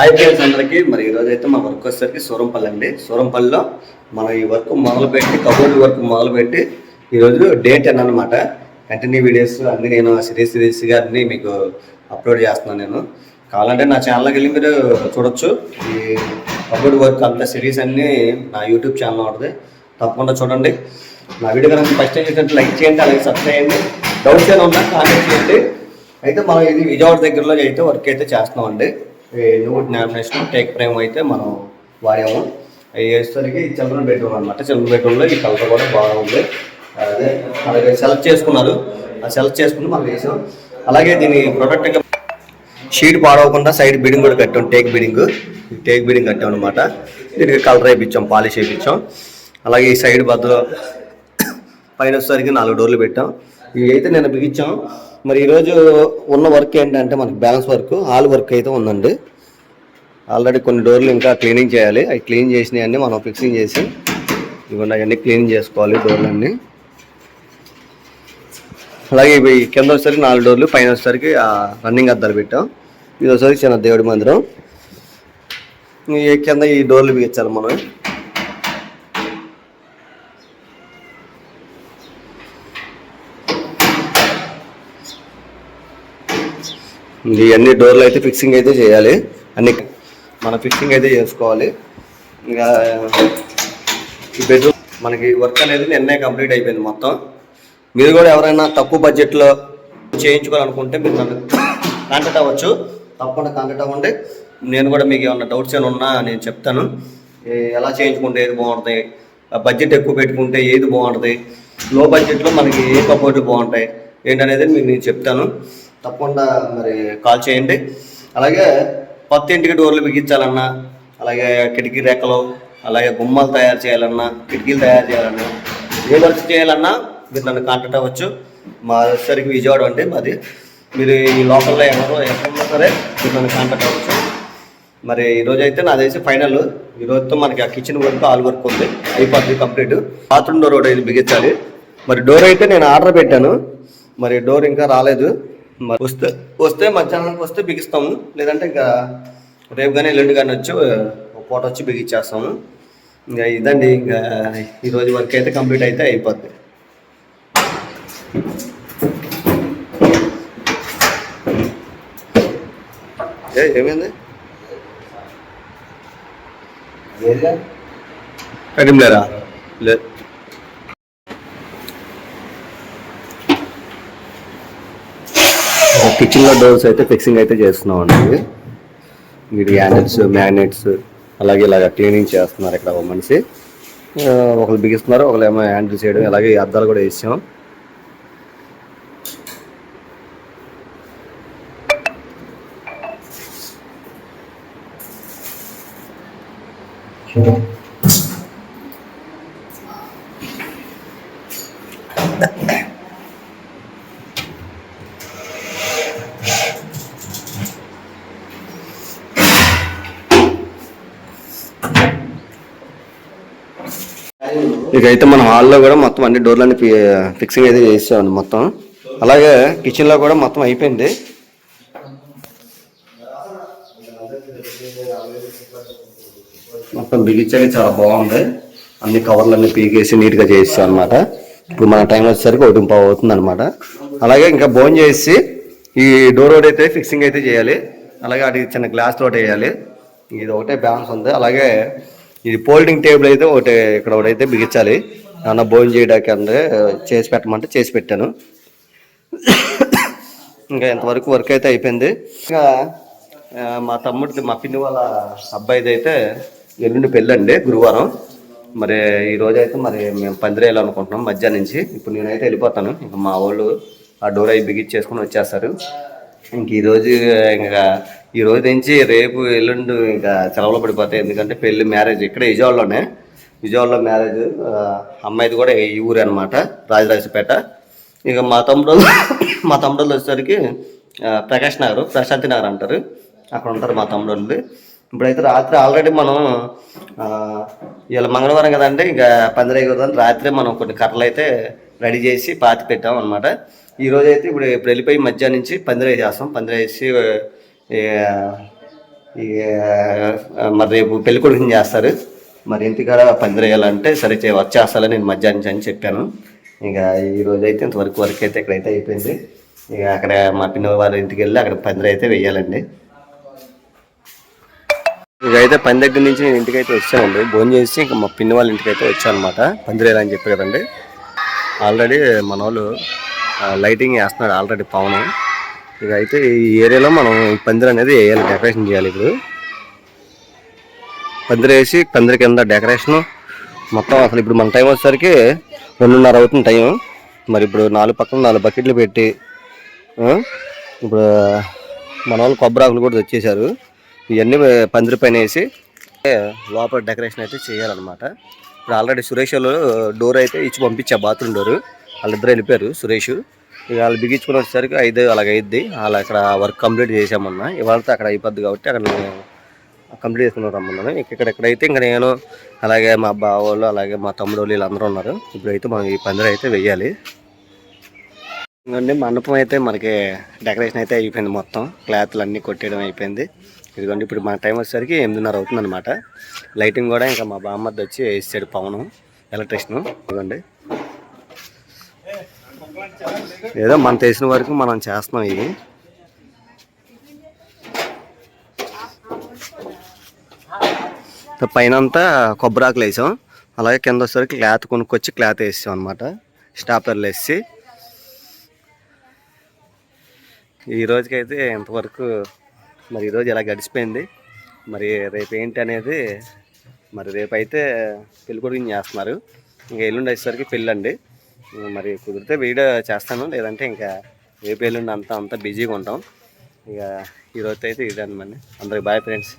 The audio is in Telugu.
హాయ్ ఫ్రెండ్స్ అందరికీ. మరి ఈరోజు అయితే మా వర్క్ వచ్చేసరికి సూరంపల్లి అండి. సూరంపల్లిలో మనం ఈ వర్క్ మొదలుపెట్టి కబోర్డ్ వర్క్ మొదలుపెట్టి ఈరోజు డే టెన్ అనమాట కంటిన్యూ వీడియోస్ అన్ని నేను సిరీస్ సిరీస్గా అన్ని మీకు అప్లోడ్ చేస్తున్నాను నేను. కావాలంటే నా ఛానల్కి వెళ్ళి మీరు చూడొచ్చు. ఈ కబోర్డ్ వర్క్ అంత సిరీస్ అన్నీ నా యూట్యూబ్ ఛానల్ ఉంటుంది. తప్పకుండా చూడండి. నా వీడియో కనుక ఫస్ట్ టైం చేసినట్టు లైక్ చేయండి అలాగే సబ్స్క్రైబ్ చేయండి. డౌట్స్ ఏమైనా ఉన్నా కామెంట్ చేయండి. అయితే మనం ఇది విజయవాడ దగ్గరలో అయితే వర్క్ అయితే చేస్తున్నామండి. న్యూ నామినేషన్ టేక్ ఫ్రేమ్ అయితే మనం వాడాము. అవి వేసేసరికి చిల్డ్రన్ బెడ్రూమ్ అనమాట చిల్డ్రన్ బెడ్రూమ్లో ఈ కలర్ కూడా బాగుంది. అదే అలాగే సెలెక్ట్ చేసుకున్నారు. ఆ సెలెక్ట్ చేసుకుని మనం వేసాం. అలాగే దీని ప్రొడక్ట్గా షీట్ పాడవకుండా సైడ్ బిడింగ్ కూడా కట్టాం టేక్ బిడింగ్ టేక్ బిడింగ్ కట్టాం అనమాట దీనికి కలర్ వేయించాం పాలిష్ వేయించాం అలాగే ఈ సైడ్ బద్దలో పైన వచ్చేసరికి నాలుగు డోర్లు పెట్టాం. ఇవి అయితే నేను బిగించాం. మరి ఈరోజు ఉన్న వర్క్ ఏంటంటే మనకి బ్యాలెన్స్ వర్క్ హాల్ వర్క్ అయితే ఉందండి. ఆల్రెడీ కొన్ని డోర్లు ఇంకా క్లీనింగ్ చేయాలి. అవి క్లీన్ చేసినవి అన్నీ మనం ఫిక్సింగ్ చేసి ఇవన్నీ అవన్నీ క్లీన్ చేసుకోవాలి డోర్లన్నీ. అలాగే ఇవి కింద వచ్చేసరికి నాలుగు డోర్లు పైన వచ్చేసరికి రన్నింగ్ అద్దాలు పెట్టాం. ఇది వచ్చేసరికి చిన్న దేవుడి మందిరం. ఈ కింద ఈ డోర్లు బిగించాలి మనం ఇవన్నీ డోర్లు అయితే ఫిక్సింగ్ అయితే చేయాలి. అన్ని మన ఫిక్సింగ్ అయితే చేసుకోవాలి. ఇంకా ఈ బెడ్రూమ్ మనకి వర్క్ అనేది నిన్నే కంప్లీట్ అయిపోయింది మొత్తం. మీరు కూడా ఎవరైనా తక్కువ బడ్జెట్లో చేయించుకోవాలనుకుంటే మీరు నన్ను కాంటాక్ట్ అవ్వచ్చు. తప్పకుండా కాంటాక్ట్ అవ్వండి. నేను కూడా మీకు ఏమన్నా డౌట్స్ ఏమైనా ఉన్నా నేను చెప్తాను. ఎలా చేయించుకుంటే ఏది బాగుంటుంది? బడ్జెట్ ఎక్కువ పెట్టుకుంటే ఏది బాగుంటుంది? లో బడ్జెట్లో మనకి ఏ కబోర్డు బాగుంటాయి? ఏంటనేది మీకు నేను చెప్తాను. తప్పకుండా మరి కాల్ చేయండి. అలాగే పత్తి ఇంటికి డోర్లు బిగించాలన్నా అలాగే కిటికీ రెక్కలు అలాగే గుమ్మాలు తయారు చేయాలన్నా కిటికీలు తయారు చేయాలన్నా ఏ వర్క్ చేయాలన్నా మీరు నన్ను కాంటాక్ట్ అవ్వచ్చు. మా సరికి విజయవాడ అంటే మాది. మీరు ఈ లోకల్లో ఎవరు ఎక్కడున్నా సరే మీరు నన్ను కాంటాక్ట్ అవ్వచ్చు. మరి ఈరోజు అయితే నాది అయితే ఫైనల్. ఈ రోజుతో మనకి ఆ కిచెన్ వర్క్ ఆల్ వర్క్ ఉంది. అయిపోతుంది కంప్లీట్. బాత్రూమ్ డోర్ ఒకటి బిగించాలి. మరి డోర్ అయితే నేను ఆర్డర్ పెట్టాను. మరి డోర్ ఇంకా రాలేదు. వస్తే వస్తే మధ్యాహ్నానికి వస్తే బిగిస్తాము. లేదంటే ఇంకా రేపు కానీ ఎల్లుండి కానీ వచ్చి ఒక పూట వచ్చి బిగించేస్తాము ఇంకా ఇదండి ఇంకా ఈరోజు వర్క్ అయితే కంప్లీట్ అయితే అయిపోద్ది. ఏ ఏమైంది? కరీంలేరా లేదు. కిచెన్లో డోర్స్ అయితే ఫిక్సింగ్ అయితే చేస్తున్నాం అండి వీటి హ్యాండిల్స్ మ్యాగ్నెట్స్ అలాగే ఇలాగ క్లీనింగ్ చేస్తున్నారు ఇక్కడ ఒక మనిషి ఒకరు బిగిస్తున్నారు ఒకరు ఏమో హ్యాండిల్ చేయడం అలాగే ఈ అద్దాలు కూడా వేసాం. ఇకైతే మన హాల్లో కూడా మొత్తం అన్ని డోర్లన్నీ ఫిక్సింగ్ అయితే చేసామండి మొత్తం. అలాగే కిచెన్లో కూడా మొత్తం అయిపోయింది. మొత్తం బిగించాక చాలా బాగుంది. అన్ని కవర్లన్నీ పీకేసి నీట్గా చేయిస్తాం అనమాట ఇప్పుడు మన టైం వచ్చేసరికి ఒకటి పావు అవుతుంది అనమాట అలాగే ఇంకా బోన్ చేసి ఈ డోర్ ఒకటి అయితే ఫిక్సింగ్ అయితే చేయాలి. అలాగే అటు చిన్న గ్లాస్ తోటి వేయాలి. ఇది ఒకటే బ్యాలెన్స్ ఉంది. అలాగే ఇది ఫోల్డింగ్ టేబుల్ అయితే ఒకటి ఇక్కడ ఒకటైతే బిగించాలి. నాన్న భోజనం చేయడానికి అంటే చేసి పెట్టమంటే చేసి పెట్టాను. ఇంకా ఇంతవరకు వర్క్ అయితే అయిపోయింది. ఇంకా మా తమ్ముడిది మా పిన్ని వాళ్ళ అబ్బాయిది అయితే ఎల్లుండి పెళ్ళండి గురువారం. మరి ఈ రోజు అయితే మరి మేము పందిరేయాలి అనుకుంటున్నాం మధ్యాహ్నం నుంచి. ఇప్పుడు నేనైతే వెళ్ళిపోతాను. ఇంకా మా వాళ్ళు ఆ డోర్ అవి బిగించేసుకుని వచ్చేస్తారు. ఇంక ఈరోజు ఇంకా ఈ రోజు నుంచి రేపు ఎల్లుండి ఇంకా సెలవులు పడిపోతాయి. ఎందుకంటే పెళ్ళి మ్యారేజ్ ఇక్కడ విజయవాడలోనే. విజయవాడలో మ్యారేజ్ అమ్మాయిది కూడా ఈ ఊరే అనమాట రాజరాజపేట. ఇక మా తమ్ముడు మా తమ్ముడు వచ్చేసరికి ప్రకాష్ నగర్ ప్రశాంతి నగర్ అంటారు. అక్కడ ఉంటారు మా తమ్ముడు ఇప్పుడైతే రాత్రి ఆల్రెడీ మనం ఇలా ఇవాళ మంగళవారం కదండి ఇంకా పందిరే కదా రాత్రి మనం కొన్ని కర్రలు అయితే రెడీ చేసి పాతి పెట్టాం అనమాట ఈరోజు అయితే ఇప్పుడు ఇప్పుడు వెళ్ళిపోయి మధ్యాహ్నం నుంచి పందిరే చేస్తాం. మరి రేపు పెళ్ళి కొడుకుని చేస్తారు. మరి ఇంటికాడ పందిరి వేయాలంటే సరే వర్క్ చేస్తాలని నేను మధ్యాహ్నం అని చెప్పాను. ఇక ఈరోజు అయితే ఇంతవరకు వర్క్ అయితే ఇక్కడైతే అయిపోయింది. ఇక అక్కడ మా పిన్న వాళ్ళ ఇంటికి వెళ్ళి అక్కడ పందిరి అయితే వేయాలండి ఇక అయితే పని దగ్గర నుంచి నేను ఇంటికైతే వచ్చానండి. భోజనం చేసి ఇంకా మా పిన్ని వాళ్ళ ఇంటికి అయితే వచ్చాను అనమాట పందిరేలా అని చెప్పి కదండి. ఆల్రెడీ మన వాళ్ళు లైటింగ్ వేస్తున్నాడు ఆల్రెడీ పవన్. ఇక అయితే ఈ ఏరియాలో మనం ఈ పందిరి అనేది వేయాలి డెకరేషన్ చేయాలి ఇప్పుడు. పందిరి వేసి పందిరి కింద డెకరేషన్ మొత్తం అసలు ఇప్పుడు మన టైం వచ్చేసరికి రెండున్నర అవుతుంది టైం మరి ఇప్పుడు నాలుగు పక్కన నాలుగు బకెట్లు పెట్టి ఇప్పుడు మన వాళ్ళు కొబ్బరాకులు కూడా తెచ్చేశారు. ఇవన్నీ పందిరి పైన వేసి లోపల డెకరేషన్ అయితే చేయాలన్నమాట. ఇప్పుడు ఆల్రెడీ సురేష్ డోర్ అయితే ఇచ్చి పంపించా బాత్రూమ్ డోరు వాళ్ళిద్దరు వెళ్ళిపోయారు సురేష్. ఇక వాళ్ళు బిగించుకుని వచ్చేసరికి ఐదు అలాగ అయిద్ది. వాళ్ళు అక్కడ వర్క్ కంప్లీట్ చేసామన్నా ఇవాళతో అక్కడ అయిపోద్ది కాబట్టి అక్కడ కంప్లీట్ చేసుకుని రమ్మన్నాను. ఇక ఇక్కడ ఎక్కడైతే ఇంకా నేను అలాగే మా బావ వాళ్ళు అలాగే మా తమ్ముడు వాళ్ళు వీళ్ళందరూ ఉన్నారు. ఇప్పుడైతే మనం ఈ పందిరి అయితే వెయ్యాలి ఎందుకంటే మండపం అయితే మనకి డెకరేషన్ అయితే అయిపోయింది మొత్తం. క్లాత్లు అన్నీ కొట్టేయడం అయిపోయింది. ఇదిగోండి ఇప్పుడు మన టైం వచ్చేసరికి ఎనిమిదిన్నర అవుతుంది అనమాట లైటింగ్ కూడా ఇంకా మా బామ్మద్ది వచ్చి వేసాడు పవను ఎలక్ట్రిషను ఎందుకంటే ఏదో మన తెలిసిన వరకు మనం చేస్తున్నాం ఇవి పైన అంతా కొబ్బరాకులు వేసాం. అలాగే కింద వచ్చేసరికి క్లాత్ కొనుక్కొచ్చి క్లాత్ వేసాం అనమాట స్టాపర్లు వేసి. ఈ రోజుకైతే ఇంతవరకు మరి ఈరోజు ఇలా గడిచిపోయింది? మరి రేపు ఏంటి అనేది మరి రేపైతే పెళ్ళికొడుకుని కొడుకుని చేస్తున్నారు. ఇంకా ఎల్లుండి వచ్చేసరికి పెళ్ళండి. మరి కుదిరితే వీడియో చేస్తాను. లేదంటే ఇంకా రేపు ఎల్లుండి అంతా అంతా బిజీగా ఉంటాం. ఇక ఈరోజు అయితే ఇదే అనమాట అందరికి బాయ్ ఫ్రెండ్స్